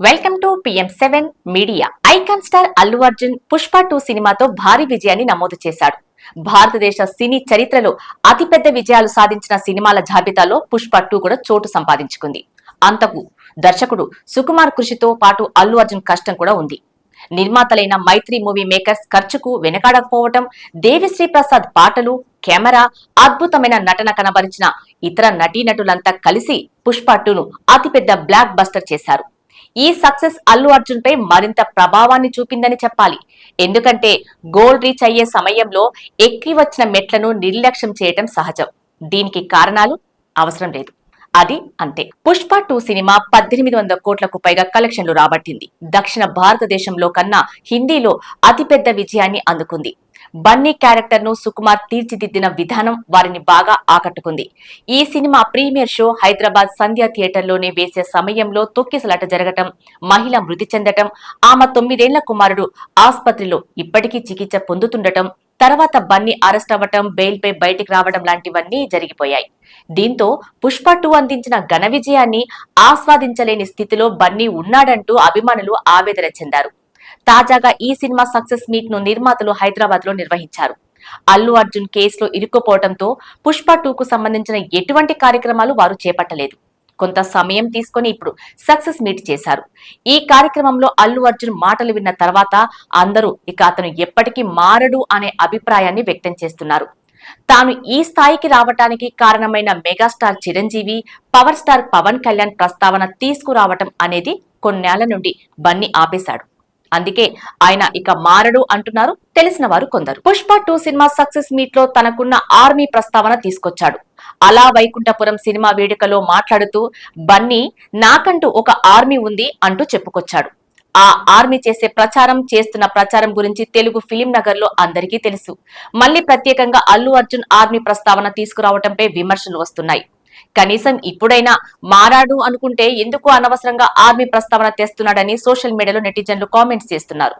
Welcome to PM seven media icon star Allu Arjun Pushpa two సినిమాతో భారీ విజయాన్ని నమోదు చేశాడు. భారతదేశ సినీ చరిత్రలో అతిపెద్ద విజయాలు సాధించిన సినిమాల జాబితాలో పుష్ప టూ కూడా చోటు సంపాదించుకుంది. అంతకు దర్శకుడు సుకుమార్ కృషితో పాటు అల్లు అర్జున్ కష్టం కూడా ఉంది. నిర్మాతలైన మైత్రి మూవీ మేకర్స్ ఖర్చుకు వెనకాడకపోవటం దేవిశ్రీ ప్రసాద్ పాటలు కెమెరా అద్భుతమైన నటన కనబరిచిన ఇతర నటీనటులంతా కలిసి పుష్ప టూను అతిపెద్ద బ్లాక్ బస్టర్ చేశారు. ఈ సక్సెస్ అల్లు అర్జున్ పై మరింత ప్రభావాన్ని చూపిందని చెప్పాలి. ఎందుకంటే గోల్ రీచ్ అయ్యే సమయంలో ఎక్కి వచ్చిన మెట్లను నిర్లక్ష్యం చేయటం సహజం. దీనికి కారణాలు అవసరం లేదు. అది అంతే. పుష్ప టూ సినిమా పద్దెనిమిది వందల కోట్లకు పైగా కలెక్షన్లు రాబట్టింది. దక్షిణ భారతదేశంలో కన్నా హిందీలో అతిపెద్ద విజయాన్ని అందుకుంది. బన్నీ క్యారెక్టర్ను సుకుమార్ తీర్చిదిద్దిన విధానం వారిని బాగా ఆకట్టుకుంది. ఈ cinema premiere show Hyderabad Sandhya థియేటర్లోనే వేసే సమయంలో తొక్కిసలాట జరగటం మహిళ మృతి చెందటం ఆమె తొమ్మిదేళ్ళ కుమారుడు ఆసుపత్రిలో ఇప్పటికీ చికిత్స పొందుతుండటం తర్వాత బన్నీ అరెస్ట్ అవ్వటం బెయిల్ పై బయటికి రావడం లాంటివన్నీ జరిగిపోయాయి. దీంతో పుష్ప టూ అందించిన ఘన విజయాన్ని ఆస్వాదించలేని స్థితిలో బన్నీ ఉన్నాడంటూ అభిమానులు ఆవేదన చెందారు. తాజాగా ఈ సినిమా సక్సెస్ మీట్ను నిర్మాతలు హైదరాబాద్లో నిర్వహించారు. అల్లు అర్జున్ కేసులో ఇరుక్కుపోవడంతో పుష్ప టూ కు సంబంధించిన ఎటువంటి కార్యక్రమాలు వారు చేపట్టలేదు. కొంత సమయం తీసుకొని ఇప్పుడు సక్సెస్ మీట్ చేశారు. ఈ కార్యక్రమంలో అల్లు అర్జున్ మాటలు విన్న తర్వాత అందరూ ఇక అతను ఎప్పటికీ మారడు అనే అభిప్రాయాన్ని వ్యక్తం చేస్తున్నారు. తాను ఈ స్థాయికి రావటానికి కారణమైన megastar Chiranjeevi power star Pavan Kalyan ప్రస్తావన తీసుకురావటం అనేది కొన్నేళ్ళ నుండి బన్ని ఆపేశాడు. అందుకే ఆయన ఇక మారడు అంటున్నారు. తెలిసిన వారు కొందరు. పుష్ప టూ సినిమా సక్సెస్ మీట్లో తనకున్న ఆర్మీ ప్రస్తావన తీసుకొచ్చాడు. అలా వైకుంఠపురం సినిమా వేడుకలో మాట్లాడుతూ బన్నీ నాకంటూ ఒక ఆర్మీ ఉంది అంటూ చెప్పుకొచ్చాడు. ఆ ఆర్మీ చేసే ప్రచారం చేస్తున్న ప్రచారం గురించి తెలుగు ఫిలిం నగర్లో అందరికీ తెలుసు. మళ్ళీ ప్రత్యేకంగా అల్లు అర్జున్ ఆర్మీ ప్రస్తావన తీసుకురావడంపై విమర్శలు వస్తున్నాయి. కనీసం ఇప్పుడైనా మారాడు అనుకుంటే ఎందుకు అనవసరంగా ఆర్మీ ప్రస్తావన తెస్తున్నాడని సోషల్ మీడియాలో నెటిజన్లు కామెంట్స్ చేస్తున్నారు.